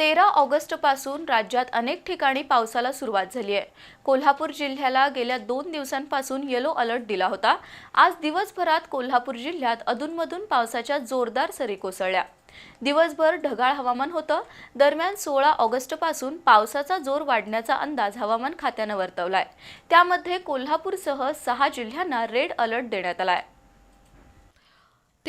तेरा ऑगस्टपासून राज्यात अनेक ठिकाणी पावसाला सुरुवात झाली आहे. कोल्हापूर जिल्ह्याला गेल्या दोन दिवसांपासून येलो अलर्ट दिला होता. आज दिवसभरात कोल्हापूर जिल्ह्यात अधूनमधून पावसाच्या जोरदार सरी कोसळल्या. दिवसभर ढगाळ हवामान होतं. दरम्यान सोळा ऑगस्टपासून पावसाचा जोर वाढण्याचा अंदाज हवामान खात्यानं वर्तवलाय. त्यामध्ये कोल्हापूरसह सहा जिल्ह्यांना रेड अलर्ट देण्यात आला आहे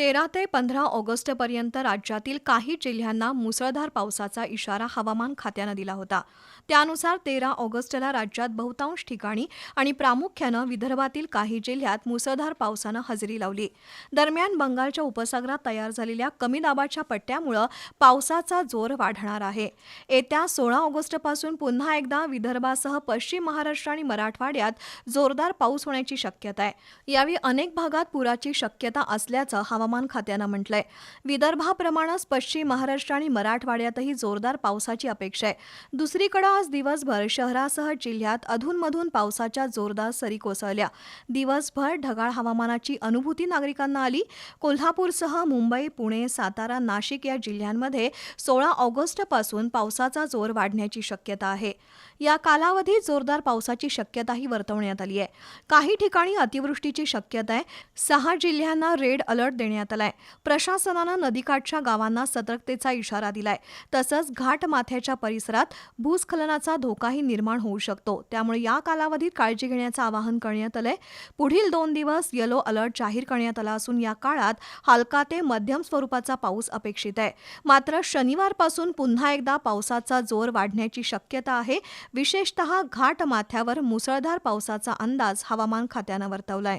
तेरा ते पंधरा ऑगस्टपर्यंत राज्यातील काही जिल्ह्यांना मुसळधार पावसाचा इशारा हवामान खात्यानं दिला होता. त्यानुसार तेरा ऑगस्टला राज्यात बहुतांश ठिकाणी आणि प्रामुख्यानं विदर्भातील काही जिल्ह्यात मुसळधार पावसानं हजेरी लावली. दरम्यान बंगालच्या उपसागरात तयार झालेल्या कमी दाबाच्या पट्ट्यामुळं पावसाचा जोर वाढणार आहे. येत्या सोळा ऑगस्टपासून पुन्हा एकदा विदर्भासह पश्चिम महाराष्ट्र आणि मराठवाड्यात जोरदार पाऊस होण्याची शक्यता आहे. यावेळी अनेक भागात पुराची शक्यता असल्याचं हवामान खात्यानं म्हटलंय. विदर्भाप्रमाणेच पश्चिम महाराष्ट्र आणि मराठवाड्यातही जोरदार पावसाची अपेक्षा आहे. दुसरीकडे आज दिवसभर शहरासह जिल्ह्यात अधूनमधून पावसाच्या जोरदार सरी कोसळल्या. दिवसभर ढगाळ हवामानाची अनुभूती नागरिकांना आली. कोल्हापूरसह मुंबई पुणे सातारा नाशिक या जिल्ह्यांमध्ये सोळा ऑगस्टपासून पावसाचा जोर वाढण्याची शक्यता आहे. या कालावधीत जोरदार पावसाची शक्यताही वर्तवण्यात आली आहे. काही ठिकाणी अतिवृष्टीची शक्यता आहे. सहा जिल्ह्यांना रेड अलर्ट देण्यात आलाय. प्रशासनानं नदीकाठच्या गावांना सतर्कतेचा इशारा दिलाय. तसंच घाट माथ्याच्या परिसरात भूस्खलनाचा धोकाही निर्माण होऊ शकतो. त्यामुळे या कालावधीत काळजी घेण्याचं आवाहन करण्यात आलंय. पुढील दोन दिवस येलो अलर्ट जाहीर करण्यात आला असून या काळात हलका ते मध्यम स्वरूपाचा पाऊस अपेक्षित आहे. मात्र शनिवारपासून पुन्हा एकदा पावसाचा जोर वाढण्याची शक्यता आहे. विशेषतः घाट माथ्यावर मुसळधार पावसाचा अंदाज हवामान खात्यानं वर्तवलाय.